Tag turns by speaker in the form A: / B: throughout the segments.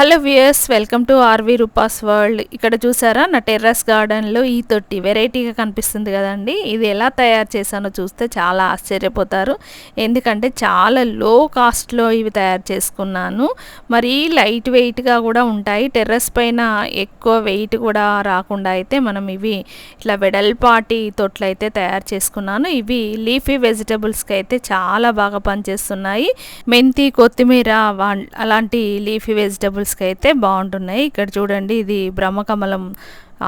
A: Hello viewers welcome to RV Roopa's world. ఇక్కడ చూసారా? నా టెర్రస్ గార్డెన్లో ఈ తొట్టి వెరైటీగా కనిపిస్తుంది కదండి. ఇది ఎలా తయారు చేశానో చూస్తే చాలా ఆశ్చర్యపోతారు. ఎందుకంటే చాలా లో కాస్ట్లో ఇవి తయారు చేసుకున్నాను. మరి లైట్ వెయిట్గా కూడా ఉంటాయి. టెర్రస్ పైన ఎక్కువ వెయిట్ కూడా రాకుండా అయితే మనం ఇవి ఇట్లా వెడల్పాటి తొట్లు అయితే తయారు చేసుకున్నాను. ఇవి లీఫీ వెజిటబుల్స్కి అయితే చాలా బాగా పనిచేస్తున్నాయి. మెంతి కొత్తిమీర అలాంటి లీఫీ వెజిటబుల్స్కి అయితే బాగుంటున్నాయి. ఇక్కడ చూడండి ఇది బ్రహ్మకమలం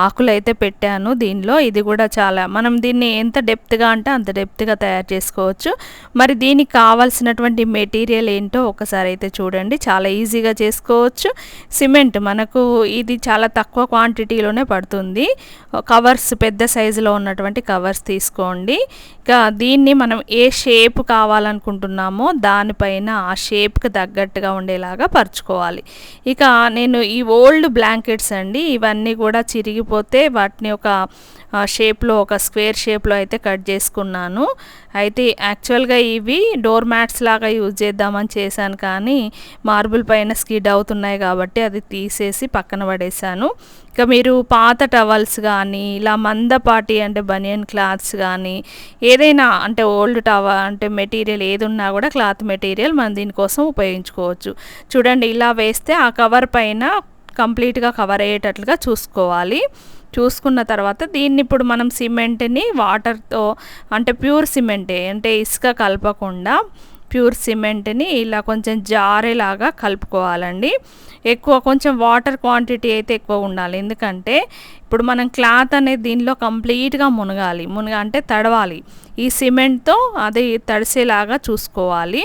A: ఆకులు అయితే పెట్టాను దీనిలో. ఇది కూడా చాలా మనం దీన్ని ఎంత డెప్త్గా అంటే అంత డెప్త్గా తయారు చేసుకోవచ్చు. మరి దీనికి కావాల్సినటువంటి మెటీరియల్ ఏంటో ఒకసారి అయితే చూడండి. చాలా ఈజీగా చేసుకోవచ్చు. సిమెంట్ మనకు ఇది చాలా తక్కువ క్వాంటిటీలోనే పడుతుంది. కవర్స్ పెద్ద సైజులో ఉన్నటువంటి కవర్స్ తీసుకోండి. ఇక దీన్ని మనం ఏ షేప్ కావాలనుకుంటున్నామో దానిపైన ఆ షేప్కి తగ్గట్టుగా ఉండేలాగా పరుచుకోవాలి. ఇక నేను ఈ ఓల్డ్ బ్లాంకెట్స్ అండి ఇవన్నీ కూడా చిరిగి విరిగిపోతే వాటిని ఒక షేప్లో ఒక స్క్వేర్ షేప్లో అయితే కట్ చేసుకున్నాను. అయితే యాక్చువల్గా ఇవి డోర్ మ్యాట్స్ లాగా యూజ్ చేద్దామని చేశాను కానీ మార్బుల్ పైన స్కిడ్ అవుతున్నాయి కాబట్టి అది తీసేసి పక్కన పడేశాను. ఇక మీరు పాత టవల్స్ కానీ ఇలా మందపాటి అంటే బనియన్ క్లాత్స్ కానీ ఏదైనా అంటే ఓల్డ్ టవ అంటే మెటీరియల్ ఏది ఉన్నా కూడా క్లాత్ మెటీరియల్ మనం దీనికోసం ఉపయోగించుకోవచ్చు. చూడండి ఇలా వేస్తే ఆ కవర్ పైన కంప్లీట్గా కవర్ అయ్యేటట్లుగా చూసుకోవాలి. చూసుకున్న తర్వాత దీన్ని ఇప్పుడు మనం సిమెంట్ని వాటర్తో అంటే ప్యూర్ సిమెంటే అంటే ఇసుక కలపకుండా ప్యూర్ సిమెంట్ని ఇలా కొంచెం జారేలాగా కలుపుకోవాలండి. ఎక్కువ కొంచెం వాటర్ క్వాంటిటీ అయితే ఎక్కువ ఉండాలి. ఎందుకంటే ఇప్పుడు మనం క్లాత్ అనేది దీనిలో కంప్లీట్గా మునగాలి. మునగ అంటే తడవాలి. ఈ సిమెంట్తో అది తడిసేలాగా చూసుకోవాలి.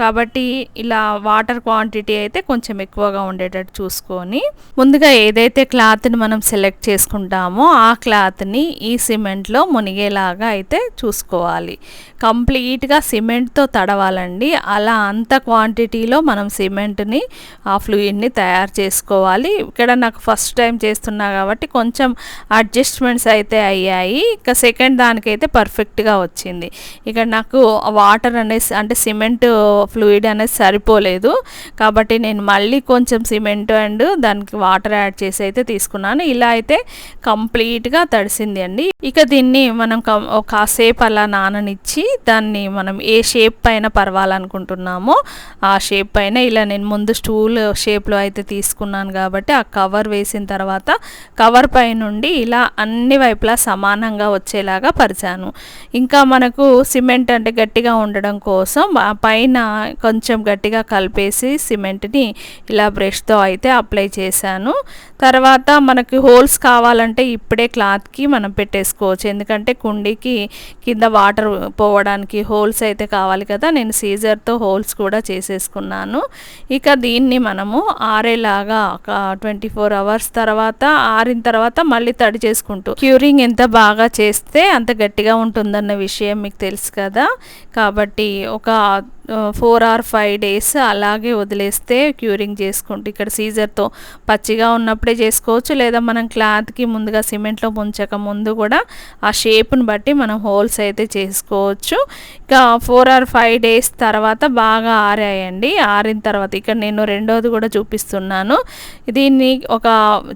A: కాబట్టి ఇలా వాటర్ క్వాంటిటీ అయితే కొంచెం ఎక్కువగా ఉండేటట్టు చూసుకొని ముందుగా ఏదైతే క్లాత్ని మనం సెలెక్ట్ చేసుకుంటామో ఆ క్లాత్ని ఈ సిమెంట్లో మునిగేలాగా అయితే చూసుకోవాలి. కంప్లీట్గా సిమెంట్తో తడవాలండి. అలా అంత క్వాంటిటీలో మనం సిమెంట్ని ఆ ఫ్లూయిడ్ని తయారు చేసుకోవాలి. ఇక్కడ నాకు ఫస్ట్ టైం చేస్తున్నా కాబట్టి కొంచెం అడ్జస్ట్మెంట్స్ అయితే అయ్యాయి. ఇక సెకండ్ దానికైతే పర్ఫెక్ట్గా వచ్చింది. ఇక్కడ నాకు వాటర్ అనేసి అంటే సిమెంట్ ఫ్లూయిడ్ అనేది సరిపోలేదు. కాబట్టి నేను మళ్ళీ కొంచెం సిమెంట్ అండ్ దానికి వాటర్ యాడ్ చేసి అయితే తీసుకున్నాను. ఇలా అయితే కంప్లీట్గా తడిసింది అండి. ఇక దీన్ని మనం కం- ఒక కాసేపు అలా నాననిచ్చి దాన్ని మనం ఏ షేప్ పైన పరవాలనుకుంటున్నామో ఆ షేప్ పైన ఇలా నేను ముందు స్టూల్ షేప్లో అయితే తీసుకున్నాను కాబట్టి ఆ కవర్ వేసిన తర్వాత కవర్ పైనుండి ఇలా అన్ని వైపులా సమానంగా వచ్చేలాగా పరిచాను. ఇంకా మనకు సిమెంట్ అంటే గట్టిగా ఉండడం కోసం పైన కొంచెం గట్టిగా కలిపేసి సిమెంట్ని ఇలా బ్రష్తో అయితే అప్లై చేశాను. తర్వాత మనకి హోల్స్ కావాలంటే ఇప్పుడే క్లాత్కి మనం పెట్టేసుకోవచ్చు. ఎందుకంటే కుండీకి కింద వాటర్ పోవడానికి హోల్స్ అయితే కావాలి కదా. నేను సీజర్తో హోల్స్ కూడా చేసేసుకున్నాను. ఇక దీన్ని మనము ఆరేలాగా ఒక ట్వంటీ ఫోర్ అవర్స్ తర్వాత ఆరిన తర్వాత మళ్ళీ తడి చేసుకుంటూ క్యూరింగ్ ఎంత బాగా చేస్తే అంత గట్టిగా ఉంటుందన్న విషయం మీకు తెలుసు కదా. కాబట్టి ఒక ఫోర్ ఆర్ ఫైవ్ డేస్ అలాగే వదిలేస్తే క్యూరింగ్ చేసుకుంటూ ఇక్కడ సీజర్తో పచ్చిగా ఉన్నప్పుడే చేసుకోవచ్చు. లేదా మనం క్లాత్కి ముందుగా సిమెంట్లో ముంచక ముందు కూడా ఆ షేప్ని బట్టి మనం హోల్స్ అయితే చేసుకోవచ్చు. ఇక ఫోర్ ఆర్ ఫైవ్ డేస్ తర్వాత బాగా ఆరాయండి. ఆరిన తర్వాత ఇక్కడ నేను రెండోది కూడా చూపిస్తున్నాను. దీన్ని ఒక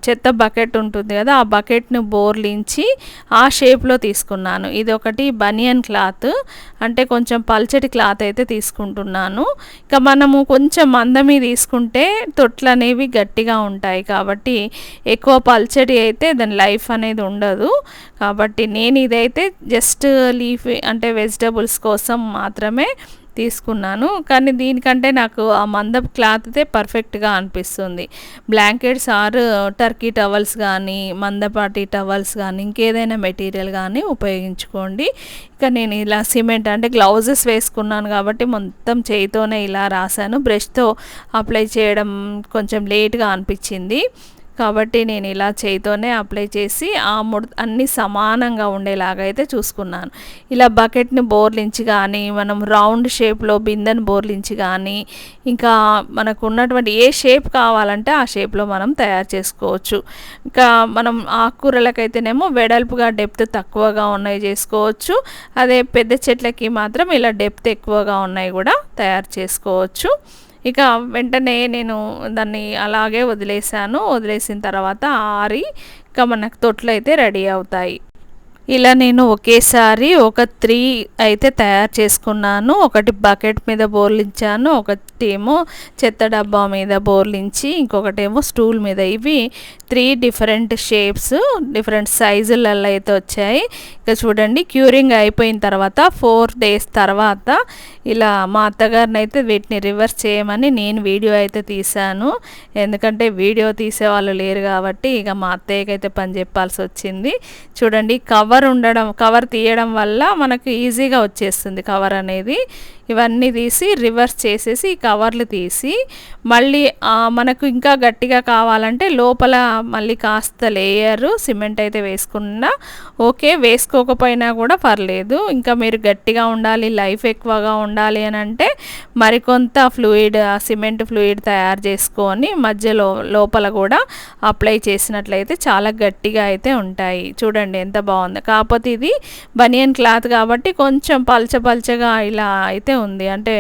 A: చెత్త బకెట్ ఉంటుంది కదా ఆ బకెట్ను బోర్లించి ఆ షేప్లో తీసుకున్నాను. ఇది ఒకటి బనియన్ క్లాత్. అంటే కొంచెం పల్చటి క్లాత్ అయితే తీసుకుంటున్నాను ఇక మనము కొంచెం మందమి తీసుకుంటే తొట్లు అనేవి గట్టిగా ఉంటాయి కాబట్టి ఎక్కువ పల్చడి అయితే దాని లైఫ్ అనేది ఉండదు. కాబట్టి నేను ఇదైతే జస్ట్ లీఫ్ అంటే వెజిటబుల్స్ కోసం మాత్రమే తీసుకున్నాను. కానీ దీనికంటే నాకు ఆ మందపు క్లాత్తే పర్ఫెక్ట్గా అనిపిస్తుంది. బ్లాంకెట్స్ ఆర్ టర్కీ టవల్స్ కానీ మందపాటి టవల్స్ కానీ ఇంకేదైనా మెటీరియల్ కానీ ఉపయోగించుకోండి. ఇక నేను ఇలా సిమెంట్ అంటే గ్లౌజెస్ వేసుకున్నాను కాబట్టి మొత్తం చేయితోనే ఇలా రాశాను. బ్రష్తో అప్లై చేయడం కొంచెం లేట్గా అనిపించింది. కాబట్టి నేను ఇలా చేయితోనే అప్లై చేసి ఆ ముడ అన్నీ సమానంగా ఉండేలాగా అయితే చూసుకున్నాను. ఇలా బకెట్ని బోర్లించి కానీ మనం రౌండ్ షేప్లో బిందెని బోర్లించి కానీ ఇంకా మనకు ఉన్నటువంటి ఏ షేప్ కావాలంటే ఆ షేప్లో మనం తయారు చేసుకోవచ్చు. ఇంకా మనం ఆకుకూరలకైతేనేమో వెడల్పుగా డెప్త్ తక్కువగా ఉన్నాయి చేసుకోవచ్చు. అదే పెద్ద చెట్లకి మాత్రం ఇలా డెప్త్ ఎక్కువగా ఉన్నాయి కూడా తయారు చేసుకోవచ్చు. ఇక వెంటనే నేను దాన్ని అలాగే వదిలేసాను వదిలేసిన తర్వాత ఆరి ఇక మనకు తొట్లు అయితే రెడీ అవుతాయి. ఇలా నేను ఒకేసారి ఒక త్రీ అయితే తయారు చేసుకున్నాను. ఒకటి బకెట్ మీద బోర్లించాను ఒకటి ఏమో చెత్త డబ్బా మీద బోర్లించి ఇంకొకటేమో స్టూల్ మీద. ఇవి త్రీ డిఫరెంట్ షేప్స్ డిఫరెంట్ సైజులలో అయితే వచ్చాయి. ఇక చూడండి క్యూరింగ్ అయిపోయిన తర్వాత ఫోర్ డేస్ తర్వాత ఇలా మా అత్తగారిని అయితే వీటిని రివర్స్ చేయమని నేను వీడియో అయితే తీశాను. ఎందుకంటే వీడియో తీసే వాళ్ళు లేరు కాబట్టి ఇక మా అత్తయ్యకైతే పని చెప్పాల్సి వచ్చింది. చూడండి కవర్ కవర్ ఉండడం కవర్ తీయడం వల్ల మనకు ఈజీగా వచ్చేస్తుంది కవర్ అనేది. ఇవన్నీ తీసి రివర్స్ చేసేసి ఈ కవర్లు తీసి మళ్ళీ మనకు ఇంకా గట్టిగా కావాలంటే లోపల మళ్ళీ కాస్త లేయరు సిమెంట్ అయితే వేసుకున్నా ఓకే. వేసుకోకపోయినా కూడా పర్లేదు. ఇంకా మీరు గట్టిగా ఉండాలి లైఫ్ ఎక్కువగా ఉండాలి అని అంటే మరికొంత ఫ్లూయిడ్ సిమెంట్ ఫ్లూయిడ్ తయారు చేసుకొని మధ్యలో లోపల కూడా అప్లై చేసినట్లయితే చాలా గట్టిగా అయితే ఉంటాయి. చూడండి ఎంత బాగుంది. కాకపోతే ఇది బనియన్ క్లాత్ కాబట్టి కొంచెం పల్చ పల్చగా ఇలా అయితే ఉంది. అంటే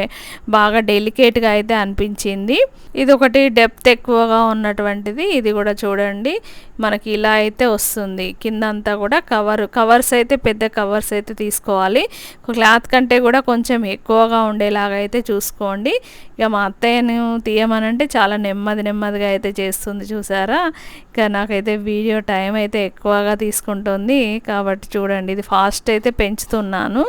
A: బాగా డెలికేట్గా అయితే అనిపించింది. ఇది ఒకటి డెప్త్ ఎక్కువగా ఉన్నటువంటిది. ఇది కూడా చూడండి. మనకి ఇలా అయితే వస్తుంది. కింద అంతా కూడా కవర్ కవర్స్ అయితే పెద్ద కవర్స్ అయితే తీసుకోవాలి. క్లాత్ కంటే కూడా కొంచెం ఎక్కువగా ఉండేలాగా అయితే చూసుకోండి. ఇక మా అత్తయ్యను తీయమనంటే చాలా నెమ్మది నెమ్మదిగా అయితే చేస్తుంది చూసారా? ఇక నాకైతే వీడియో టైం అయితే ఎక్కువగా తీసుకుంటుంది. కాబట్టి చూడండి ఇది ఫాస్ట్ అయితే పెంచుతున్నాను.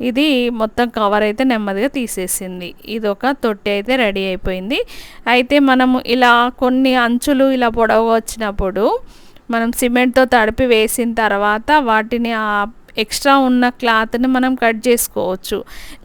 A: ఇది మొత్తం కవర్ అయితే నెమ్మదిగా తీసేసింది. ఇది ఒక తొట్టి అయితే రెడీ అయిపోయింది. అయితే మనము ఇలా కొన్ని అంచులు ఇలా పొడవు వచ్చినప్పుడు మనం సిమెంట్తో తడిపి వేసిన తర్వాత వాటిని ఆ ఎక్స్ట్రా ఉన్న క్లాత్ని మనం కట్ చేసుకోవచ్చు.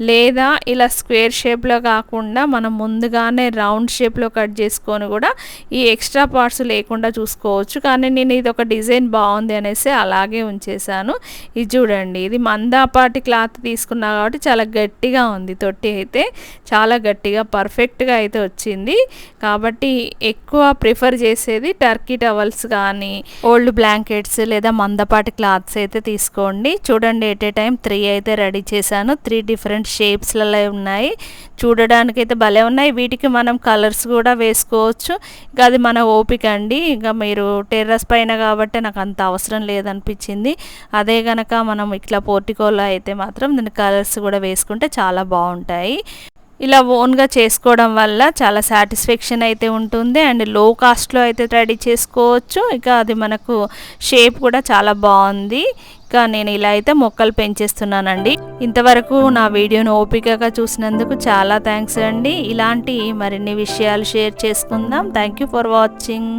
A: లేదా ఇలా స్క్వేర్ షేప్లో కాకుండా మనం ముందుగానే రౌండ్ షేప్లో కట్ చేసుకొని కూడా ఈ ఎక్స్ట్రా పార్ట్స్ లేకుండా చూసుకోవచ్చు. కానీ నేను ఇది ఒక డిజైన్ బాగుంది అనేసి అలాగే ఉంచేసాను ఇది చూడండి ఇది మందాపాటి క్లాత్ తీసుకున్నా కాబట్టి చాలా గట్టిగా ఉంది. తొట్టి అయితే చాలా గట్టిగా పర్ఫెక్ట్గా అయితే వచ్చింది. కాబట్టి ఎక్కువ ప్రిఫర్ చేసేది టర్కీ టవల్స్ కానీ ఓల్డ్ బ్లాంకెట్స్ లేదా మందపాటి క్లాత్స్ అయితే తీసుకోండి. చూడండి ఎట్ ఏ టైం త్రీ అయితే రెడీ చేశాను. త్రీ డిఫరెంట్ షేప్స్లలో ఉన్నాయి. చూడడానికి అయితే భలే ఉన్నాయి. వీటికి మనం కలర్స్ కూడా వేసుకోవచ్చు. ఇంకా అది మన ఓపిక అండి. ఇంకా మీరు టెర్రస్ పైన కాబట్టి నాకు అంత అవసరం లేదనిపించింది. అదే కనుక మనం ఇట్లా పోర్టికోలో అయితే మాత్రం దీని కలర్స్ కూడా వేసుకుంటే చాలా బాగుంటాయి. ఇలా ఓన్గా చేసుకోవడం వల్ల చాలా సాటిస్ఫాక్షన్ అయితే ఉంటుంది. అండ్లో కాస్ట్లో అయితే రెడీ చేసుకోవచ్చు. ఇక అది మనకు షేప్ కూడా చాలా బాగుంది. ఇంకా నేను ఇలా అయితే మొక్కలు పెంచేస్తున్నానండి. ఇంతవరకు నా వీడియోను ఓపికగా చూసినందుకు చాలా థ్యాంక్స్ అండి. ఇలాంటి మరిన్ని విషయాలు షేర్ చేసుకుందాం. Thank you for watching.